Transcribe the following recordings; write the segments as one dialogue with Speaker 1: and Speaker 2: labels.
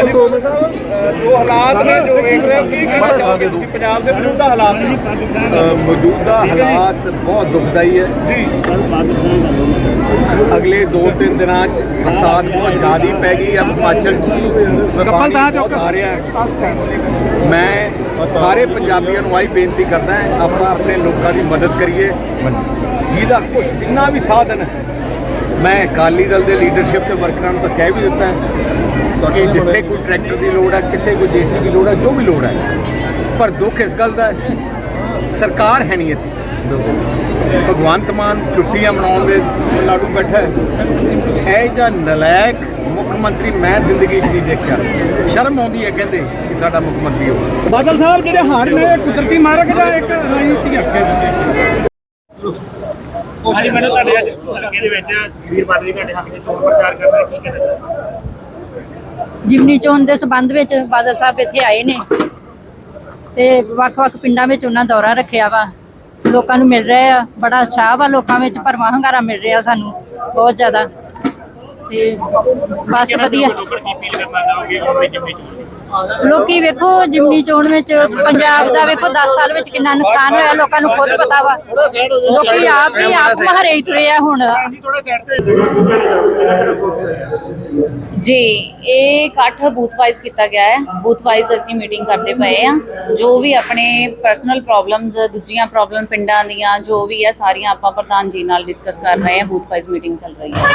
Speaker 1: ਹਾਂਜੀ ਗੋਬਿੰਦ ਸਾਹਿਬ ਅ, ਜੋ ਹਾਲਾਤ ਨੇ ਜੋ ਵੇਖ ਰਹੇ ਹੋ ਕੀ ਕਹਿਣਾ ਚਾਹੋਗੇ ਤੁਸੀਂ? ਪੰਜਾਬ ਦੇ ਮੌਜੂਦਾ ਹਾਲਾਤ
Speaker 2: ਮੌਜੂਦਾ ਬਹੁਤ ਦੁਖਦਾਈ ਹੈ।
Speaker 1: ਜੀ।
Speaker 2: ਅਗਲੇ 2-3 ਦਿਨਾਂ 'ਚ ਬਰਸਾਤ ਬਹੁਤ ਜ਼ਿਆਦਾ ਪੈ ਗਈ ਹੈ ਹਿਮਾਚਲ 'ਚ ਪਾਣੀ ਬਹੁਤ ਆ ਰਿਹਾ ਹੈ। ਮੈਂ ਸਾਰੇ ਪੰਜਾਬੀਆਂ ਨੂੰ ਆਹੀ ਬੇਨਤੀ ਕਰਦਾ ਹਾਂ ਆਪਾਂ ਆਪਣੇ ਲੋਕਾਂ ਦੀ ਮਦਦ ਕਰੀਏ। ਜਿਹਦਾ ਕੁਛ ਜਿੰਨਾ ਵੀ ਸਾਧਨ ਹੈ ਮੈਂ ਅਕਾਲੀ ਦਲ ਦੇ ਲੀਡਰਸ਼ਿਪ ਤੇ ਵਰਕਰਾਂ ਨੂੰ ਤਾਂ ਕਹਿ ਵੀ ਦਿੱਤਾ ਹੈ ਕਿ ਜਿੱਥੇ ਕੋਈ ਟਰੈਕਟਰ ਦੀ ਲੋੜ ਹੈ ਕਿਸੇ ਕੋਈ ਜੇਸੀ ਦੀ ਲੋੜ ਹੈ ਜੋ ਵੀ ਲੋੜ ਹੈ। ਪਰ ਦੁੱਖ ਇਸ ਗੱਲ ਦਾ ਹੈ ਸਰਕਾਰ ਹੈ ਨਹੀਂ ਇੱਥੇ। ਭਗਵੰਤ ਮਾਨ ਛੁੱਟੀਆਂ ਮਨਾਉਣ ਦੇ ਲਾੜੂ ਬੈਠਾ ਹੈ। ਇਹ ਜਾਂ ਨਲਾਇਕ ਮੁੱਖ ਮੰਤਰੀ ਮੈਂ ਜ਼ਿੰਦਗੀ 'ਚ ਨਹੀਂ ਦੇਖਿਆ। ਸ਼ਰਮ ਆਉਂਦੀ ਹੈ ਕਹਿੰਦੇ ਕਿ ਸਾਡਾ ਮੁੱਖ ਮੰਤਰੀ ਹੋ
Speaker 1: ਬਾਦਲ ਸਾਹਿਬ ਜਿਹੜੇ ਹਾੜ ਨੇ ਕੁਦਰਤੀ ਮਾਰਕ ਦਾ ਇੱਕ ਰਾਜਨੀਤੀ ਹੈ
Speaker 3: ਹਾਂਜੀ ਮੈਨੂੰ ਤੁਹਾਡੇ ਅੱਜ ਹਲਕੇ ਦੇ ਵਿੱਚ ਸੁਖਬੀਰ ਬਾਦਲ ਜੀ ਤੁਹਾਡੇ ਹੱਕ ਦੇ ਚੋਣ ਪ੍ਰਚਾਰ ਕਰਨਾ ਕੀ ਕਹਿਣਾ ਚਾਹੁੰਦੇ
Speaker 4: ਜਿਮਨੀ ਚੋਣ ਦੇ ਸਬੰਧ ਵਿੱਚ ਬਾਦਲ ਸਾਹਿਬ ਇੱਥੇ ਆਏ ਨੇ ਤੇ ਵੱਖ-ਵੱਖ ਪਿੰਡਾਂ ਵਿੱਚ ਉਹਨਾਂ ਦੌਰਾ ਰੱਖਿਆ ਵਾ। ਲੋਕਾਂ ਨੂੰ ਮਿਲ ਰਿਹਾ ਆ ਬੜਾ ਉਤਸ਼ਾਹ ਵਾ ਲੋਕਾਂ ਵਿੱਚ ਭਰਵਾਂ ਹੰਗਾਰਾ ਮਿਲ ਰਿਹਾ ਸਾਨੂੰ ਬਹੁਤ ਜ਼ਿਆਦਾ। ਤੇ ਬਸ ਵਧੀਆ।
Speaker 3: ਲੋਕਾਂ
Speaker 4: ਵੇਖੋ ਜਿਮਨੀ ਚੋਣ ਵਿੱਚ ਪੰਜਾਬ ਦਾ ਵੇਖੋ 10 ਸਾਲ ਵਿੱਚ ਕਿੰਨਾ ਨੁਕਸਾਨ ਹੋਇਆ ਲੋਕਾਂ ਨੂੰ ਖੁਦ ਪਤਾ ਵਾ। ਲੋਕੀ ਆਪ ਹੀ ਆਪ ਮਹਰੇ ਹੀ ਤੁਰੇ ਆ ਹੁਣ।
Speaker 5: ਜੀ ਇਹ ਇਕੱਠ ਬੂਥ ਵਾਈਜ਼ ਕੀਤਾ ਗਿਆ ਹੈ। ਬੂਥ ਵਾਈਜ਼ ਅਸੀਂ ਮੀਟਿੰਗ ਕਰਦੇ ਪਏ ਆ ਜੋ ਵੀ ਆਪਣੇ ਪਰਸਨਲ ਪ੍ਰੋਬਲਮਸ ਦੂਜੀਆਂ ਪ੍ਰੋਬਲਮ ਪਿੰਡਾਂ ਦੀਆਂ ਜੋ ਵੀ ਹੈ ਸਾਰੀਆਂ ਆਪਾਂ ਪ੍ਰਧਾਨ ਜੀ ਨਾਲ ਡਿਸਕਸ ਕਰ ਰਹੇ ਹਾਂ। ਬੂਥ ਵਾਈਜ਼ ਮੀਟਿੰਗ ਚੱਲ ਰਹੀ ਹੈ।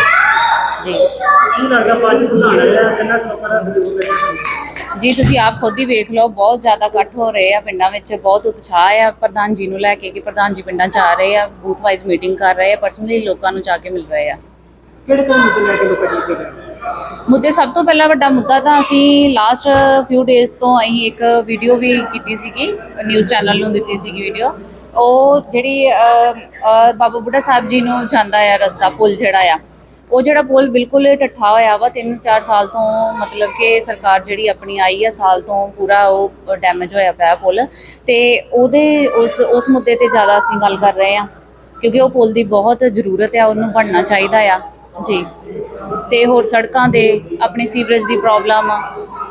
Speaker 5: ਜੀ।
Speaker 3: ਕੀ ਲੱਗਦਾ ਪੰਜ ਬੁਲਾਣਾ ਹੈ ਕਿੰਨਾ ਸਹਿਯੋਗ ਮਿਲੇਗਾ
Speaker 5: ਜੀ ਤੁਸੀਂ ਆਪ ਖੁਦ ਹੀ ਵੇਖ ਲਓ ਬਹੁਤ ਜ਼ਿਆਦਾ ਇਕੱਠ ਹੋ ਰਹੇ ਆ ਪਿੰਡਾਂ ਵਿੱਚ ਬਹੁਤ ਉਤਸ਼ਾਹ ਆ ਪ੍ਰਧਾਨ ਜੀ ਨੂੰ ਲੈ ਕੇ ਕਿ ਪ੍ਰਧਾਨ ਜੀ ਪਿੰਡਾਂ 'ਚ ਆ ਰਹੇ ਆ ਬੂਥ ਵਾਈਜ਼ ਮੀਟਿੰਗ ਕਰ ਰਹੇ ਆ ਪਰਸਨਲੀ ਲੋਕਾਂ ਨੂੰ ਜਾ ਕੇ ਮਿਲ ਰਹੇ ਆ।
Speaker 3: ਕਿਹੜੇ ਕਿਹੜੇ ਮੁੱਦੇ ਲੈ ਕੇ ਲੋਕਾਂ ਦੀ ਚੋਣ
Speaker 5: ਮੁੱਦੇ ਸਭ ਤੋਂ ਪਹਿਲਾ ਵੱਡਾ ਮੁੱਦਾ ਤਾਂ ਅਸੀਂ ਲਾਸਟ ਫਿਊ ਡੇਜ਼ ਤੋਂ ਅਸੀਂ ਇੱਕ ਵੀਡੀਓ ਵੀ ਕੀਤੀ ਸੀਗੀ ਨਿਊਜ਼ ਚੈਨਲ ਨੂੰ ਦਿੱਤੀ ਸੀਗੀ ਵੀਡੀਓ ਉਹ ਜਿਹੜੀ ਬਾਬਾ ਬੁੱਢਾ ਸਾਹਿਬ ਜੀ ਨੂੰ ਜਾਂਦਾ ਆ ਰਸਤਾ ਪੁਲ ਜਿਹੜਾ ਆ ਉਹ ਜਿਹੜਾ ਪੁਲ ਬਿਲਕੁਲ ਢੱਠਾ ਹੋਇਆ ਵਾ 3-4 ਸਾਲ ਤੋਂ ਮਤਲਬ ਕਿ ਸਰਕਾਰ ਜਿਹੜੀ ਆਪਣੀ ਆਈ ਆ, ਸਾਲ ਤੋਂ ਪੂਰਾ ਉਹ ਡੈਮੇਜ ਹੋਇਆ ਪਿਆ ਪੁਲ। ਤੇ ਉਹਦੇ ਉਸ ਉਸ ਮੁੱਦੇ ਤੇ ਜ਼ਿਆਦਾ ਅਸੀਂ ਗੱਲ ਕਰ ਰਹੇ ਆ, ਕਿਉਂਕਿ ਉਹ ਪੁਲ ਦੀ ਬਹੁਤ ਜ਼ਰੂਰਤ ਆ, ਉਹਨੂੰ ਬਣਨਾ ਚਾਹੀਦਾ ਆ। ਜੀ। ਤੇ ਹੋਰ ਸੜਕਾਂ ਦੇ, ਆਪਣੀ ਸੀਵਰੇਜ ਦੀ ਪ੍ਰੋਬਲਮ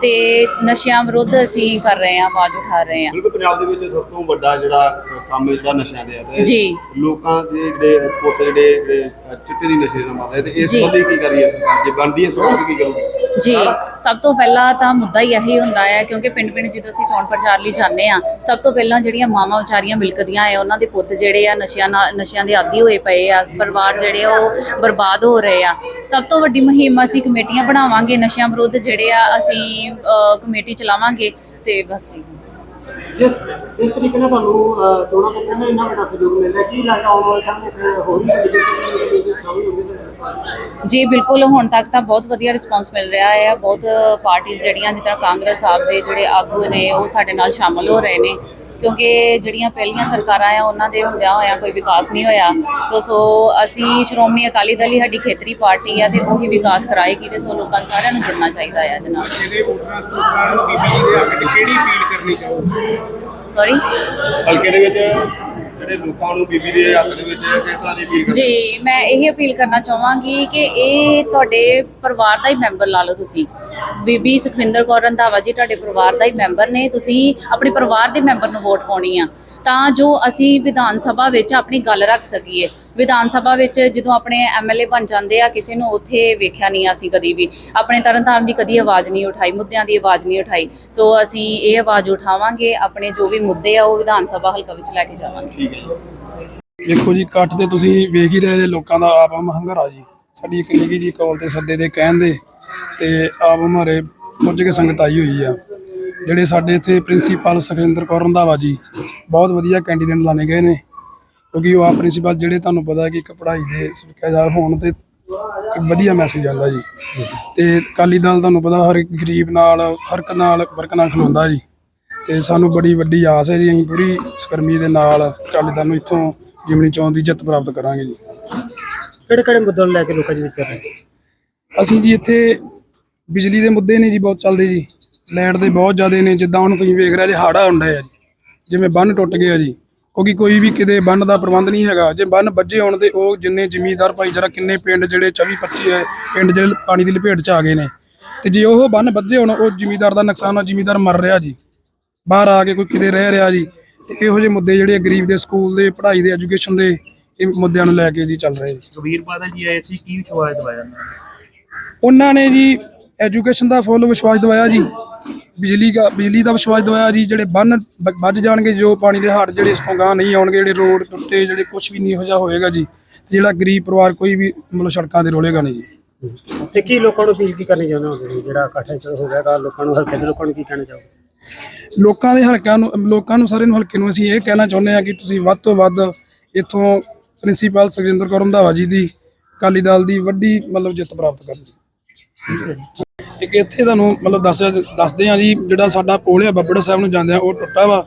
Speaker 5: ਤੇ ਨਸ਼ਿਆਂ ਵਿਰੁੱਧ ਅਸੀਂ ਕਰ ਰਹੇ ਹਾਂ ਆਵਾਜ਼ ਉਠਾ ਰਹੇ ਹਾਂ
Speaker 6: ਬਿਲਕੁਲ ਪੰਜਾਬ ਦੇ ਵਿੱਚ ਸਭ ਤੋਂ ਵੱਡਾ ਜਿਹੜਾ ਕੰਮ ਹੈ ਜਿਹੜਾ ਨਸ਼ਿਆਂ ਦੇ ਆ ਤੇ
Speaker 5: ਜੀ।
Speaker 6: ਲੋਕਾਂ ਦੇ ਜਿਹੜੇ ਪੁੱਤ ਜਿਹੜੇ ਜਿਹੜੇ ਅ, ਚਿੱਟੇ ਦੀ ਨਸ਼ੇ ਨਾਲ ਮਾਰਦੇ ਤੇ ਇਸ
Speaker 5: ਜੀ।
Speaker 6: ਸੰਬੰਧੀ ਕੀ ਕਰੀਏ ਸਰਕਾਰ ਜੇ ਬਣਦੀ ਹੈ ਸਰਕਾਰ ਕੀ ਕਰੂਗੀ
Speaker 5: ਜੀ। ਸਭ ਤੋਂ ਪਹਿਲਾਂ ਤਾਂ ਮੁੱਦਾ ਹੀ ਇਹੀ ਹੁੰਦਾ ਹੈ ਕਿਉਂਕਿ ਪਿੰਡ-ਪਿੰਡ ਜਦੋਂ ਅਸੀਂ ਚੋਣ ਪ੍ਰਚਾਰ ਲਈ ਜਾਂਦੇ ਆ ਸਭ ਤੋਂ ਪਹਿਲਾਂ ਜਿਹੜੀਆਂ ਮਾਵਾਂ ਵਿਚਾਰੀਆਂ ਮਿਲਕਦੀਆਂ ਆ ਉਹਨਾਂ ਦੇ ਪੁੱਤ ਜਿਹੜੇ ਆ ਨਸ਼ਿਆਂ ਨਾਲ ਨਸ਼ਿਆਂ ਦੇ ਆਦੀ ਹੋਏ ਪਏ ਆ ਪਰਿਵਾਰ ਜਿਹੜੇ ਉਹ ਬਰਬਾਦ ਹੋ ਰਹੇ ਆ। ਸਭ ਤੋਂ ਵੱਡੀ ਮੁਹਿੰਮ ਅਸੀਂ ਕਮੇਟੀਆਂ ਬਣਾਵਾਂਗੇ ਨਸ਼ਿਆਂ ਵਿਰੁੱਧ ਜਿਹੜੇ ਆ ਅਸੀਂ ਕਮੇਟੀ ਚਲਾਵਾਂਗੇ ਤੇ ਬਸ ਜੀ।
Speaker 3: ਜਿਸ ਜਿਸ ਤਰੀਕੇ ਨਾਲ ਤੁਹਾਨੂੰ ਚੋਣਾਂ ਤੋਂ ਪਹਿਲਾਂ ਇੰਨਾ ਵੱਡਾ ਸਹਿਯੋਗ ਮਿਲ ਕੀ ਲੱਗਦਾ ਆਉਣ ਵਾਲੇ ਸਮੇਂ ਵਿੱਚ ਹੋਰ ਵੀ
Speaker 5: ਜੀ, ਬਿਲਕੁਲ, ਹੁਣ ਤੱਕ ਤਾਂ ਬਹੁਤ ਵਧੀਆ ਰਿਸਪਾਂਸ ਮਿਲ ਰਿਹਾ ਹੈ। ਬਹੁਤ ਪਾਰਟੀ ਜਿਹੜੀਆਂ ਜਿਸ ਤਰ੍ਹਾਂ ਕਾਂਗਰਸ ਆਪ ਦੇ ਜਿਹੜੇ ਆਗੂ ਨੇ, ਉਹ ਸਾਡੇ ਨਾਲ ਸ਼ਾਮਲ ਹੋ ਰਹੇ ਨੇ। ਕਿਉਂਕਿ ਜਿਹੜੀਆਂ ਪਹਿਲੀਆਂ ਸਰਕਾਰਾਂ ਆ ਉਹਨਾਂ ਦੇ ਹੁੰਦਿਆਂ ਹੋਇਆਂ ਕੋਈ ਵਿਕਾਸ ਨਹੀਂ ਹੋਇਆ। ਤੋ ਸੋ ਅਸੀਂ ਸ਼੍ਰੋਮਣੀ ਅਕਾਲੀ ਦਲ ਹੀ ਸਾਡੀ ਖੇਤਰੀ ਪਾਰਟੀ ਆ ਤੇ ਉਹੀ ਵਿਕਾਸ ਕਰਾਏਗੀ ਤੇ ਸੋ ਲੋਕਾਂ ਨੂੰ ਸਾਰਿਆਂ ਨੂੰ ਜੁੜਨਾ ਚਾਹੀਦਾ ਹੈ ਇਹਦੇ ਨਾਲ।
Speaker 1: ਇਹਦੇ ਵੋਟਰਾਂ ਸਪੋਰਟਰਾਂ ਨੂੰ ਬੀਬੀ ਜੀ ਦੇ ਹੱਕ 'ਚ ਕਿਹੜੀ ਅਪੀਲ ਕਰਨੀ ਚਾਹੋਗੇ?
Speaker 5: ਸੌਰੀ
Speaker 6: ਹਲਕੇ ਦੇ ਵਿੱਚ ਜਿਹੜੇ ਲੋਕਾਂ ਨੂੰ ਬੀਬੀ ਦੇ ਹੱਕ ਦੇ ਵਿੱਚ ਕਿਸ ਤਰ੍ਹਾਂ ਦੀ ਅਪੀਲ ਕਰਦੇ
Speaker 5: ਜੀ ਮੈਂ ਇਹ ਅਪੀਲ ਕਰਨਾ ਚਾਹਾਂਗੀ ਕਿ ਇਹ ਤੁਹਾਡੇ ਪਰਿਵਾਰ ਦਾ ਹੀ ਮੈਂਬਰ ਲਾ ਲਓ ਤੁਸੀਂ। ਬੀਬੀ ਸੁਖਵਿੰਦਰ ਕੌਰ ਰੰਧਾਵਾ ਜੀ ਤੁਹਾਡੇ ਪਰਿਵਾਰ ਦਾ ਹੀ ਮੈਂਬਰ ਨੇ ਤੁਸੀਂ ਆਪਣੇ ਪਰਿਵਾਰ ਦੇ ਮੈਂਬਰ ਨੂੰ ਵੋਟ ਪਾਉਣੀ ਆ। ਤਾਂ ਜੋ ਅਸੀਂ ਵਿਧਾਨ ਸਭਾ ਵਿੱਚ ਆਪਣੀ ਗੱਲ ਰੱਖ ਸਕੀਏ। ਵਿਧਾਨ ਸਭਾ ਵਿੱਚ ਜਦੋਂ ਆਪਣੇ ਐਮਐਲਏ ਬਣ ਜਾਂਦੇ ਆ ਕਿਸੇ ਨੂੰ ਉੱਥੇ ਵੇਖਿਆ ਨਹੀਂ ਅਸੀਂ ਕਦੀ ਵੀ। ਆਪਣੇ ਤਰਨਤਾਰਨ ਦੀ ਕਦੀ ਆਵਾਜ਼ ਨਹੀਂ ਉਠਾਈ ਮੁੱਦਿਆਂ ਦੀ ਆਵਾਜ਼ ਨਹੀਂ ਉਠਾਈ। ਸੋ ਅਸੀਂ ਇਹ ਆਵਾਜ਼ ਉਠਾਵਾਂਗੇ ਆਪਣੇ ਜੋ ਵੀ ਮੁੱਦੇ ਆ ਉਹ ਵਿਧਾਨ ਸਭਾ ਹਲਕਾ ਵਿੱਚ ਲੈ ਕੇ ਜਾਵਾਂਗੇ।
Speaker 7: ਦੇਖੋ ਜੀ ਇਕੱਠ ਤੇ ਤੁਸੀਂ ਵੇਖ ਹੀ ਰਹੇ ਜੇ ਲੋਕਾਂ ਦਾ ਆਪ ਹੰਗਾਰਾ ਜੀ। ਸਾਡੀ ਇੱਕ ਨਿੱਕੀ ਜੀ ਕਾਲ ਤੇ ਸੱਦੇ ਦੇ ਕਹਿਣ ਦੇ ਤੇ ਆਪ ਹਮਾਰੇ ਪੁੱਜ ਕੇ ਸੰਗਤ ਆਈ ਹੋਈ ਆ। ਜਿਹੜੇ ਸਾਡੇ ਇੱਥੇ ਪ੍ਰਿੰਸੀਪਲ ਸੁਖਿੰਦਰ ਕੌਰ ਰੰਧਾਵਾ ਜੀ ਬਹੁਤ ਵਧੀਆ ਕੈਂਡੀਡੇਟ ਲਾਣੇ ਗਏ ਨੇ। ਕਿਉਂਕਿ ਉਹ ਆ ਪ੍ਰਿੰਸੀਪਲ ਜਿਹੜੇ ਤੁਹਾਨੂੰ ਪਤਾ ਕਿ ਇੱਕ ਪੜ੍ਹਾਈ ਦੇ ਸਿੱਖਿਆਦਾਰ ਹੋਣ ਤੇ ਇੱਕ ਵਧੀਆ ਮੈਸੇਜ ਆਉਂਦਾ ਜੀ। ਤੇ ਅਕਾਲੀ ਦਲ ਤੁਹਾਨੂੰ ਪਤਾ ਹਰ ਇੱਕ ਗਰੀਬ ਨਾਲ ਹਰ ਇੱਕ ਨਾਲ ਵਰਕ ਨਾਲ ਖਲੋਂਦਾ ਜੀ। ਤੇ ਸਾਨੂੰ ਬੜੀ ਵੱਡੀ ਆਸ ਹੈ ਜੀ ਅਸੀਂ ਪੂਰੀ ਸਕਰਮੀ ਦੇ ਨਾਲ ਅਕਾਲੀ ਦਲ ਨੂੰ ਇੱਥੋਂ ਜਿਮਨੀ ਚੋਣ ਦੀ ਜਿੱਤ ਪ੍ਰਾਪਤ ਕਰਾਂਗੇ ਜੀ।
Speaker 3: ਕਿਹੜੇ ਕਿਹੜੇ ਮੁੱਦਿਆਂ ਨੂੰ ਲੈ ਕੇ ਲੋਕਾਂ ਦੇ ਵਿੱਚ ਚੱਲ ਰਹੇ
Speaker 7: ਅਸੀਂ ਜੀ ਇੱਥੇ ਬਿਜਲੀ ਦੇ ਮੁੱਦੇ ਨੇ ਜੀ ਬਹੁਤ ਚੱਲਦੇ ਜੀ। ਲਾਈਟ ਦੇ ਬਹੁਤ ਜ਼ਿਆਦੇ ਨੇ ਜਿੱਦਾਂ ਹੁਣ ਤੁਸੀਂ ਵੇਖ ਰਹੇ ਜੇ ਹਾੜਾ ਹੁੰਦਾ ਹੈ ਜੀ। ਜਿਵੇਂ ਬੰਨ ਟੁੱਟ ਗਿਆ ਜੀ। ਕਿਉਂਕਿ ਕੋਈ ਵੀ ਕਿਤੇ ਬੰਨ ਦਾ ਪ੍ਰਬੰਧ ਨਹੀਂ ਹੈਗਾ। ਜੇ ਬੰਨ ਵੱਜੇ ਹੋਣ ਤੇ ਉਹ ਜਿੰਨੇ ਜ਼ਮੀਂਦਾਰ ਭਾਈਚਾਰਾ ਕਿੰਨੇ ਪਿੰਡ ਜਿਹੜੇ 24 25 ਹੈ ਪਿੰਡ ਜਿਹੜੇ ਪਾਣੀ ਦੀ ਲਪੇਟ ਚ ਆ ਗਏ ਨੇ। ਤੇ ਜੇ ਉਹ ਬੰਨ ਬੱਧੇ ਹੋਣ ਉਹ ਜ਼ਿਮੀਦਾਰ ਦਾ ਨੁਕਸਾਨ ਆ ਜ਼ਿਮੀਦਾਰ ਮਰ ਰਿਹਾ ਜੀ। ਬਾਹਰ ਆ ਕੇ ਕੋਈ ਕਿਤੇ ਰਹਿ ਰਿਹਾ ਜੀ। ਤੇ ਇਹੋ ਜਿਹੇ ਮੁੱਦੇ ਜਿਹੜੇ ਗਰੀਬ ਦੇ ਸਕੂਲ ਦੇ ਪੜ੍ਹਾਈ ਦੇ ਐਜੂਕੇਸ਼ਨ ਦੇ ਇਹ ਮੁੱਦਿਆਂ ਨੂੰ ਲੈ ਕੇ ਜੀ ਚੱਲ ਰਹੇ ਜੀ।
Speaker 8: ਕਬੀਰ ਬਾਦਲ ਜੀ ਆਏ ਸੀ ਕੀ ਵਿਸ਼ਵਾਸ ਦਵਾਇਆ
Speaker 7: ਉਹਨਾਂ ਨੇ ਜੀ ਐਜੂਕੇਸ਼ਨ ਦਾ ਫੁੱਲ ਵਿਸ਼ਵਾਸ ਦਿਵਾਇਆ ਜੀ। ਬਿਜਲੀ ਦਾ ਬਿਜਲੀ ਦਾ ਵਿਸ਼ਵਾਸ ਦਿਵਾਇਆ ਜੀ ਜਿਹੜੇ ਬੰਨ ਵੱਜ ਜਾਣਗੇ ਜੋ ਪਾਣੀ ਦੇ ਹਾੜ ਜਿਹੜੇ ਇਸ ਤੋਂ ਗਾਂ ਨਹੀਂ ਆਉਣਗੇ ਜਿਹੜੇ ਰੋਡ ਟੁੱਟੇ ਜਿਹੜੇ ਕੁਝ ਵੀ ਨਹੀਂ ਇਹੋ ਜਿਹਾ ਹੋਏਗਾ ਜੀ ਜਿਹੜਾ ਗਰੀਬ ਪਰਿਵਾਰ ਕੋਈ ਵੀ ਮਤਲਬ ਸੜਕਾਂ ਤੇ ਰੋਲੇਗਾ ਨਹੀਂ ਜੀ।
Speaker 3: ਤੇ ਕੀ ਲੋਕਾਂ ਨੂੰ ਅਪੀਲ ਕੀ ਕਰਨੀ ਚਾਹੁੰਦੇ ਹੋ ਤੁਸੀਂ? ਜਿਹੜਾ ਇਕੱਠ ਇੱਥੇ ਹੋ ਗਿਆ ਗਾ ਲੋਕਾਂ ਨੂੰ ਹਲਕੇ ਦੇ ਲੋਕਾਂ ਨੂੰ ਕੀ ਕਹਿਣਾ ਚਾਹੋਗੇ?
Speaker 7: ਲੋਕਾਂ ਦੇ ਹਲਕਿਆਂ ਨੂੰ ਲੋਕਾਂ ਨੂੰ ਸਾਰੇ ਨੂੰ ਹਲਕੇ ਨੂੰ ਅਸੀਂ ਇਹ ਕਹਿਣਾ ਚਾਹੁੰਦੇ ਹਾਂ ਕਿ ਤੁਸੀਂ ਵੱਧ ਤੋਂ ਵੱਧ ਇੱਥੋਂ ਪ੍ਰਿੰਸੀਪਲ ਸੁਖਜਿੰਦਰ ਕੌਰ ਰੰਧਾਵਾ ਜੀ ਦੀ ਅਕਾਲੀ ਦਲ ਦੀ ਵੱਡੀ ਮਤਲਬ ਜਿੱਤ ਪ੍ਰਾਪਤ ਕਰਨ ਇੱਕ ਇੱਥੇ ਤੁਹਾਨੂੰ ਮਤਲਬ ਦੱਸ ਦੱਸਦੇ ਆ ਜੀ, ਜਿਹੜਾ ਸਾਡਾ ਪੁਲ ਆ ਬੱਬੜ ਸਾਹਿਬ ਨੂੰ ਜਾਂਦੇ ਆ ਉਹ ਟੁੱਟਾ ਵਾ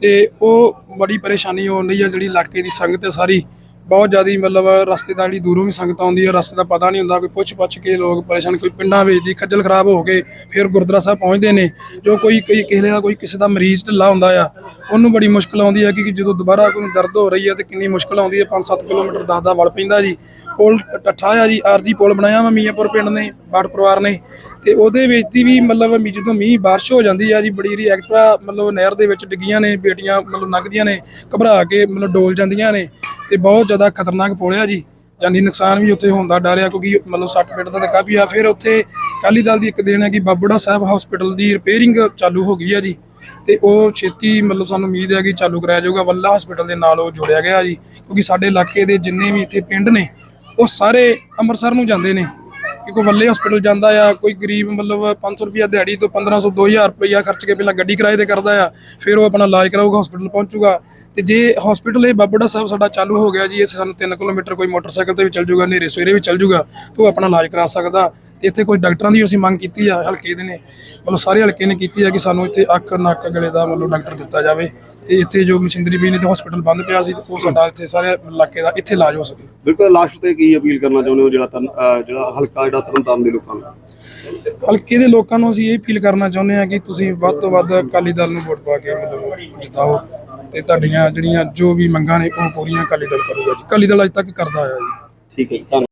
Speaker 7: ਤੇ ਉਹ ਬੜੀ ਪਰੇਸ਼ਾਨੀ ਹੋਣ ਰਹੀ ਆ, ਜਿਹੜੀ ਇਲਾਕੇ ਦੀ ਸੰਗਤ ਹੈ ਸਾਰੀ। ਬਹੁਤ ਜ਼ਿਆਦੀ ਮਤਲਬ ਰਸਤੇ ਦਾ ਜਿਹੜੀ ਦੂਰੋਂ ਵੀ ਸੰਗਤ ਆਉਂਦੀ ਹੈ ਰਸਤੇ ਦਾ ਪਤਾ ਨਹੀਂ ਹੁੰਦਾ, ਕੋਈ ਪੁੱਛ ਪੁੱਛ ਕੇ ਲੋਕ ਪਰੇਸ਼ਾਨ, ਕੋਈ ਪਿੰਡਾਂ ਵਿੱਚ ਦੀ ਖੱਜਲ ਖਰਾਬ ਹੋ ਕੇ ਫਿਰ ਗੁਰਦੁਆਰਾ ਸਾਹਿਬ ਪਹੁੰਚਦੇ ਨੇ, ਜੋ ਕੋਈ ਕੋਈ ਕਿਸੇ ਦਾ ਕੋਈ ਕਿਸੇ ਦਾ ਮਰੀਜ਼ ਢਿੱਲਾ ਹੁੰਦਾ ਆ, ਉਹਨੂੰ ਬੜੀ ਮੁਸ਼ਕਲ ਆਉਂਦੀ ਹੈ ਕਿ ਜਦੋਂ ਦੁਬਾਰਾ ਕੋਈ ਦਰਦ ਹੋ ਰਹੀ ਹੈ ਤੇ ਕਿੰਨੀ ਮੁਸ਼ਕਲ ਆਉਂਦੀ ਹੈ 5-7 ਕਿਲੋਮੀਟਰ 10 ਦਾ ਵਲ ਪੈਂਦਾ ਜੀ। ਪੁਲ ਟੱਠਾ ਆ ਜੀ, ਆਰਜੀ ਪੁਲ ਬਣਾਇਆ ਵਾ ਮੀਆਂਪੁਰ ਪਿੰਡ ਨੇ। ਬਾੜ ਪਰਿਵਾਰ ਨੇ ਤੇ ਉਹਦੇ ਵਿੱਚ ਦੀ ਵੀ ਮਤਲਬ ਮੀ ਜਦੋਂ ਮੀਂਹ ਬਾਰਿਸ਼ ਹੋ ਜਾਂਦੀ ਆ ਜੀ, ਬੜੀ ਰੀ ਐਕਟਰਾ ਮਤਲਬ ਨਹਿਰ ਦੇ ਵਿੱਚ ਡਿੱਗੀਆਂ ਨੇ, ਬੇਟੀਆਂ ਮਤਲਬ ਲੰਘਦੀਆਂ ਨੇ, ਘਬਰਾ ਕੇ ਮਤਲਬ ਡੋਲ ਜਾਂਦੀਆਂ ਨੇ ਤੇ ਬਹੁਤ ਜ਼ਿਆਦਾ ਖਤਰਨਾਕ ਪੁਲ ਜੀ। ਜਾਨੀ ਨੁਕਸਾਨ ਵੀ ਉੱਥੇ ਹੋਣ ਦਾ ਡਰ ਆ ਕਿਉਂਕਿ ਮਤਲਬ ਸੱਟ ਪਿੰਡ ਦਾ ਤਾਂ ਕਾਫੀ ਆ, ਫਿਰ ਉੱਥੇ ਅਕਾਲੀ ਦਲ ਦੀ ਇੱਕ ਦੇਣ ਹੈ ਕਿ ਬਾਬੜਾ ਸਾਹਿਬ ਹਸਪੀਟਲ ਦੀ ਰਿਪੇਅਰਿੰਗ ਚਾਲੂ ਹੋ ਗਈ ਆ ਜੀ ਤੇ ਉਹ ਛੇਤੀ ਮਤਲਬ ਸਾਨੂੰ ਉਮੀਦ ਹੈ ਕਿ ਚਾਲੂ ਕਰਾਇਆ ਜਾਊਗਾ, ਵੱਲਾ ਹਸਪੀਟਲ ਦੇ ਨਾਲ ਉਹ ਜੋੜਿਆ ਗਿਆ ਜੀ ਕਿਉਂਕਿ ਸਾਡੇ ਇਲਾਕੇ ਦੇ ਜਿੰਨੇ ਵੀ ਇੱਥੇ ਪਿੰਡ ਨੇ, ਉਹ ਸਾਰੇ ਅੰਮ੍ਰਿਤਸਰ ਨੂੰ ਜਾਂਦੇ ਨੇ। ਕਿ ਕੋਈ ਵੱਲੇ ਹਸਪੀਟਲ ਜਾਂਦਾ ਆ, ਕੋਈ ਗਰੀਬ ਮਤਲਬ 500 ਰੁਪਿਆ ਦਿਹਾੜੀ ਤੋਂ 1500 2000 ਰੁਪਇਆ ਖਰਚ ਕੇ ਪਹਿਲਾਂ ਗੱਡੀ ਕਿਰਾਏ ਤੇ ਕਰਦਾ ਆ, ਫਿਰ ਉਹ ਆਪਣਾ ਇਲਾਜ ਕਰਾਊਗਾ ਹਸਪੀਟਲ ਪਹੁੰਚੂਗਾ। ਤੇ ਜੇ ਹਸਪੀਟਲ ਇਹ ਬਾਬੂੜਾ ਸਾਹਿਬ ਸਾਡਾ ਚਾਲੂ ਹੋ ਗਿਆ ਜੀ ਇਹ ਸਾਨੂੰ 3 ਕਿਲੋਮੀਟਰ ਕੋਈ ਮੋਟਰਸਾਈਕਲ ਤੇ ਵੀ ਚੱਲ ਜਾਊਗਾ ਨੇਰੇ ਸਵੇਰੇ ਵੀ ਚੱਲ ਜਾਊਗਾ ਤੇ ਉਹ ਆਪਣਾ ਇਲਾਜ ਕਰਾ ਸਕਦਾ। ਤੇ ਇੱਥੇ ਕੋਈ ਡਾਕਟਰਾਂ ਦੀ ਅਸੀਂ ਮੰਗ ਕੀਤੀ ਆ, ਹਲਕੇ ਦੇ ਨੇ। ਮਤਲਬ ਸਾਰੇ ਹਲਕੇ ਨੇ ਕੀਤੀ ਆ ਕਿ ਸਾਨੂੰ ਇੱਥੇ ਅੱਖ, ਨੱਕ, ਗਲੇ ਦਾ ਮਤਲਬ ਡਾਕਟਰ ਦਿੱਤਾ ਜਾਵੇ। ਤੇ ਇੱਥੇ ਜੋ ਮਸ਼ੀਨਰੀ ਵੀ ਨੇ ਤੇ ਹਸਪੀਟਲ ਬੰਦ ਪਿਆ ਸੀ, ਉਹ ਸਾਡਾ ਇੱਥੇ ਸਾਰੇ ਇਲਾਕੇ ਦਾ ਇੱਥੇ ਇਲਾਜ ਹੋ ਸਕੇ।
Speaker 6: ਬਿਲਕੁਲ ਲਾਸਟ ਤੇ ਕੀ ਅਪੀਲ ਕਰਨਾ ਚਾਹੁੰਦੇ ਹੋ ਜਿਹੜਾ ਜਿਹੜਾ ਹਲਕਾ ਜਿਹੜਾ ਤਰਨਤਾਰਨ ਦੇ ਲੋਕਾਂ ਨੂੰ
Speaker 7: ਹਲਕੇ ਦੇ ਲੋਕਾਂ ਨੂੰ ਅਸੀਂ ਇਹ ਅਪੀਲ ਕਰਨਾ ਚਾਹੁੰਦੇ ਹਾਂ ਕਿ ਤੁਸੀਂ ਵੱਧ ਤੋਂ ਵੱਧ ਅਕਾਲੀ ਦਲ ਨੂੰ ਵੋਟ ਪਾ ਕੇ ਮਤਲਬ ਜਿਤਾਓ ਤੇ ਤੁਹਾਡੀਆਂ ਜਿਹੜੀਆਂ ਜੋ ਵੀ ਮੰਗਾਂ ਨੇ ਉਹ ਪੂਰੀਆਂ ਅਕਾਲੀ ਦਲ ਕਰੂਗਾ ਜੀ। ਅਕਾਲੀ ਦਲ ਅਜ ਤੱਕ ਕਰਦਾ ਆਇਆ ਜੀ।
Speaker 6: ਠੀਕ ਹੈ ਜੀ ਧੰਨਵਾਦ।